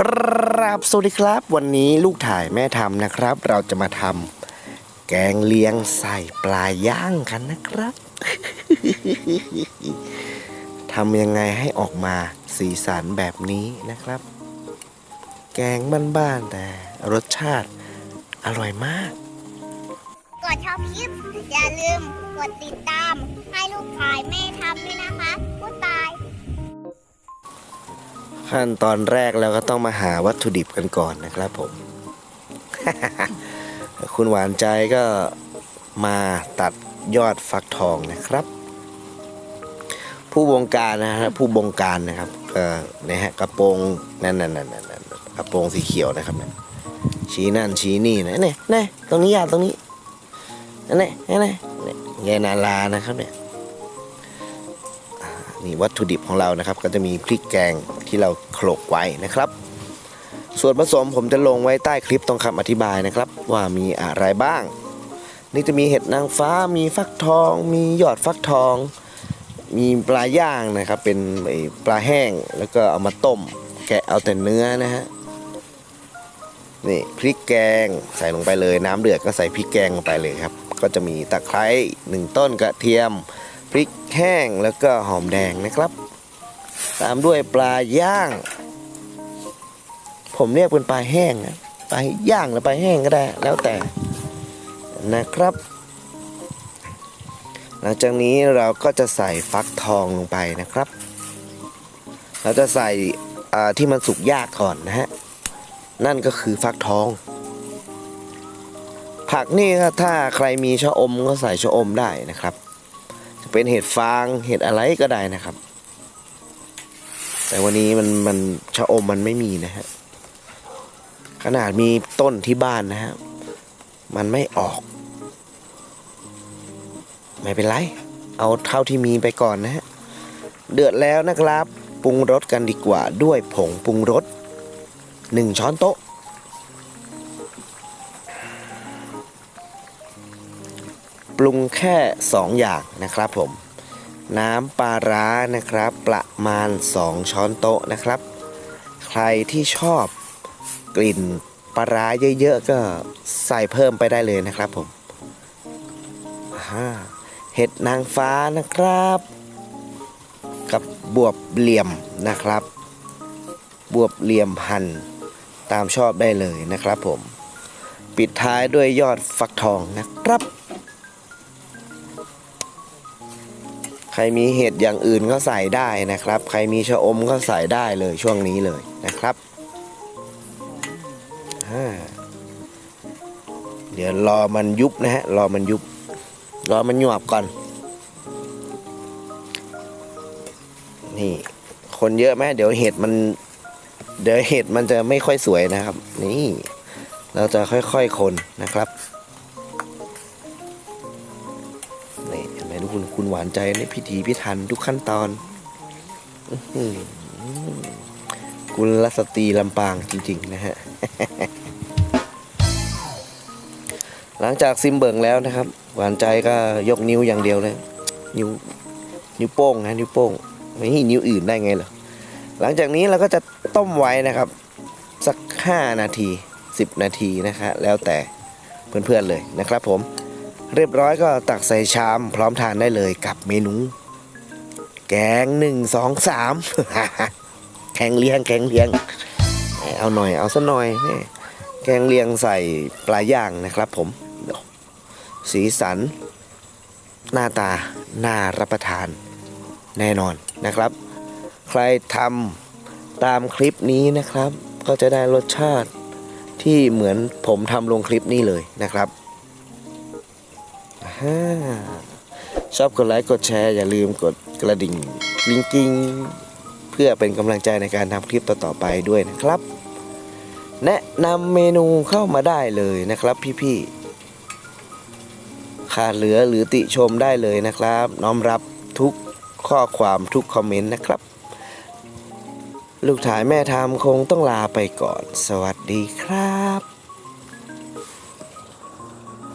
กราบสวัสดีครับ วันนี้ลูกถ่ายแม่ทำนะครับ เราจะมาทำแกงเลียงใส่ปลาย่างกันนะครับทำยังไงให้ออกมาสีสันแบบนี้นะครับ แกงบ้านๆแต่รสชาติอร่อยมากกดชอบคลิปอย่าลืมกดติดตาม ให้ลูกชายแม่ทำด้วยนะคะ ขั้นตอนแรกเราก็ต้องมาหาวัตถุดิบกันก่อนนะครับผม คุณหวานใจก็มาตัดยอดฟักทองนะครับ ผู้บงการนะฮะผู้บงการนะครับก็นะฮะกระโปรงนั่นนั่นนั่นนั่นกระโปรงสีเขียวนะครับเนี่ยชี้นั่นชี้นี่นะเนี่ยเนี่ยตรงนี้ยาตรงนี้เนี่ยเนี่ยเนี่ยยายนาลานะครับเนี่ยนี่วัตถุดิบของเรานะครับ ก็จะมีพริกแกง ที่เราโขลกไว้นะครับ ส่วนผสมผมจะลงไว้ใต้คลิปตรงคำอธิบายนะครับ ว่ามีอะไรบ้าง นี่จะมีเห็ดนางฟ้ามีฟักทอง มียอดฟักทอง มีปลาย่างนะครับ เป็นปลาแห้งแล้วก็เอามาต้ม แกะเอาแต่เนื้อนะฮะนี่พริกแกงใส่ลงไปเลยน้ำเดือดก็ใส่พริกแกงลงไปเลยครับ ก็จะมีตะไคร้หนึ่งต้นกระเทียม พริกแห้งแล้วก็หอมแดงนะครับ ตามด้วยปลาย่าง ผมเรียกเป็นปลาแห้งนะปลาย่างหรือปลาแห้งก็ได้ แล้วแต่นะครับ หลังจากนี้เราก็จะใส่ฟักทองลงไปนะครับ เราจะใส่ที่มันสุกยากก่อนนะฮะ นั่นก็คือฟักทอง ผักนี่ถ้าใครมีชะอมก็ใส่ชะอมได้นะครับ จะเป็นเห็ดฟางเห็ดอะไรก็ได้นะครับ แต่วันนี้มันมันชะอมมันไม่มีนะฮะ ขนาดมีต้นที่บ้านนะฮะ มันไม่ออก ไม่เป็นไร เอาเท่าที่มีไปก่อนนะฮะ เดือดแล้วนะครับ ปรุงรสกันดีกว่าด้วยผงปรุงรสหนึ่งช้อนโต๊ะ ปรุงแค่2อย่างนะครับผม น้ำปลาร้านะครับ ประมาณ 2 ช้อนโต๊ะนะครับ ใครที่ชอบกลิ่นปลาร้าเยอะๆก็ใส่เพิ่มไปได้เลยนะครับผมอ่าเห็ดนางฟ้านะครับ กับบวบเหลี่ยมนะครับ บวบเหลี่ยมหั่นตามชอบได้เลยนะครับผม ปิดท้ายด้วยยอดฟักทองนะครับ ใครมีเห็ดอย่างอื่นก็ใส่ได้นะครับ ใครมีชะอมก็ใส่ได้เลยช่วงนี้เลยนะครับอ่าเดี๋ยวรอมันยุบนะฮะ รอมันยุบ รอมันหยวบก่อน นี่ คนเยอะไหมเดี๋ยวเห็ดมัน เดี๋ยวเห็ดมันจะไม่ค่อยสวยนะครับ นี่ เราจะค่อยๆคนนะครับ คุณคุณหวานใจในพิธีพิธันทุกขั้นตอนอื้อหือกุลสตรีลำปางจริง ๆ นะฮะ หลังจากซิมเบิงแล้วนะครับ หวานใจก็ยกนิ้วอย่างเดียวเลย นิ้ว นิ้วโป้งนะนิ้วโป้งไม่มีนิ้วอื่นได้ไงหรอหลังจากนี้เราก็จะต้มไว้นะครับ สัก 5 นาที 10 นาทีนะคะ แล้วแต่เพื่อนๆเลยนะครับผม เรียบร้อยก็ตักใส่ชามพร้อมทานได้เลยกับเมนู แกงหนึ่งสองสามแกงเลียงแกงเลียง เอาหน่อยเอาซะหน่อยแม่แกงเลียงใส่ปลาย่างนะครับผมสีสัน หน้าตาน่ารับประทานแน่นอนนะครับ ใครทำตามคลิปนี้นะครับ ก็จะได้รสชาติที่เหมือนผมทำลงคลิปนี้เลยนะครับ อ่าชอบกดไลค์กดแชร์ อย่าลืมกดกระดิ่งลิงกิ้งเพื่อเป็นกำลังใจในการทำคลิปต่อๆไปด้วยนะครับ แนะนำเมนูเข้ามาได้เลยนะครับพี่ๆขาดเหลือหรือติชมได้เลยนะครับ น้อมรับทุกข้อความทุกคอมเมนต์นะครับ ลูกถ่ายแม่ทำคงต้องลาไปก่อน สวัสดีครับ